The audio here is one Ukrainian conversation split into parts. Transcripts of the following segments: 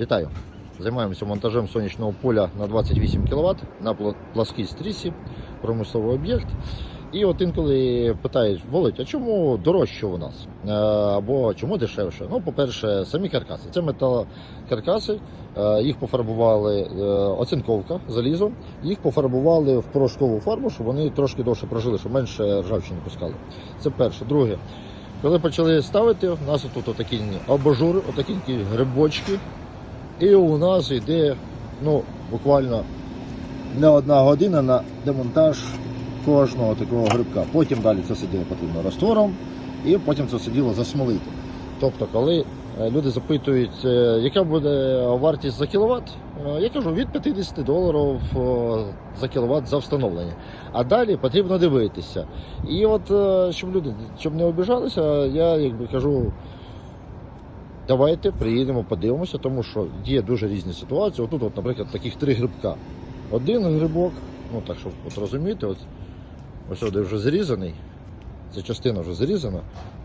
Вітаю! Займаємося монтажем сонячного поля на 28 кВт на пла- пласкій стрісі, промисловий об'єкт. І от інколи питають, Володь, а чому дорожче у нас? Е, Або чому дешевше? Ну, по-перше, самі каркаси. Це металокаркаси, е, їх пофарбували е, оцинковка залізом, їх пофарбували в порошкову фарбу, щоб вони трошки довше прожили, щоб менше ржавчини пускали. Це перше. Друге, коли почали ставити, у нас тут отакі абажури, отакі грибочки. І у нас йде ну, буквально не одна година на демонтаж кожного такого грибка. Потім далі це все діло потрібно раствором, і потім це все діло засмолити. Тобто, коли е, люди запитують, е, яка буде вартість за кіловат, е, я кажу від 50 доларів за кіловат за встановлення. А далі потрібно дивитися. І от щоб люди щоб не обіжалися, я якби кажу. Давайте приїдемо, подивимося, тому що є дуже різні ситуації. Отут, от, наприклад, таких три грибка. Один грибок, ну так щоб от розуміти, от, ось один вже зрізаний, ця частина вже зрізана,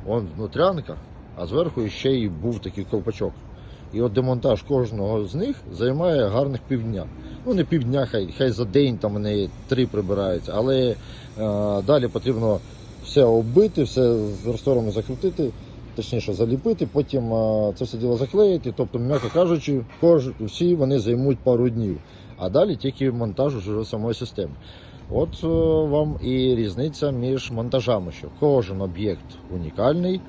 он внутрянка, а зверху ще й був такий колпачок. І от демонтаж кожного з них займає гарних півдня. Ну не півдня, хай, хай за день там вони три прибираються, але е, далі потрібно все оббити, все з ресторами закрутити точніше заліпити, потім це все діло заклеїти. Тобто, м'яко кажучи, кож, всі вони займуть пару днів, а далі тільки монтаж уже самої системи. От е, вам і різниця між монтажами, що кожен об'єкт унікальний,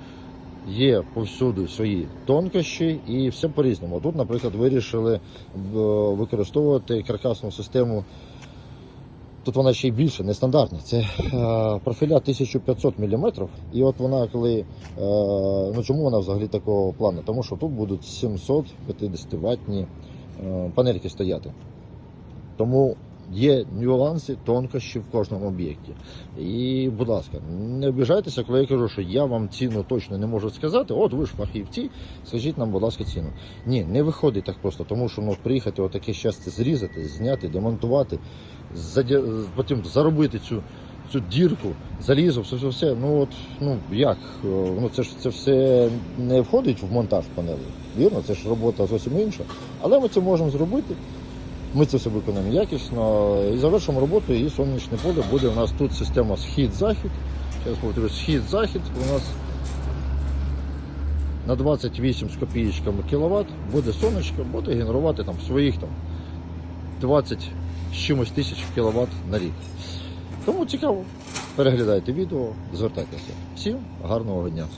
є повсюди свої тонкощі і все по-різному. Тут, наприклад, вирішили е, використовувати каркасну систему. Тут вона ще й більше, нестандартна. Це е, профіля 1500 мм. І от вона коли. Е, ну чому вона взагалі такого плану? Тому що тут будуть 750 ваттні е, панельки стояти. Тому є нюанси, тонкощі в кожному об'єкті. І, будь ласка, не обіжайтеся, коли я кажу, що я вам ціну точно не можу сказати. От ви ж фахівці, скажіть нам, будь ласка, ціну. Ні, не виходить так просто, тому що ну, приїхати отаке щастя зрізати, зняти, демонтувати, заді... потім заробити цю. Цю дірку, залізо, все, все, все. Ну от ну як? Е, Ну це ж це все не входить в монтаж панелі. Вірно, це ж робота зовсім інша. Але ми це можемо зробити. Ми це все виконаємо якісно і завершимо роботу. І сонячне поле буде у нас тут система схід-захід. Зараз повторю, схід-захід у нас на 28 з копієчками кіловат буде сонечко, буде генерувати там своїх там 20 з чимось тисяч кіловат на рік. Тому цікаво. Переглядайте відео, звертайтеся. Всім гарного дня!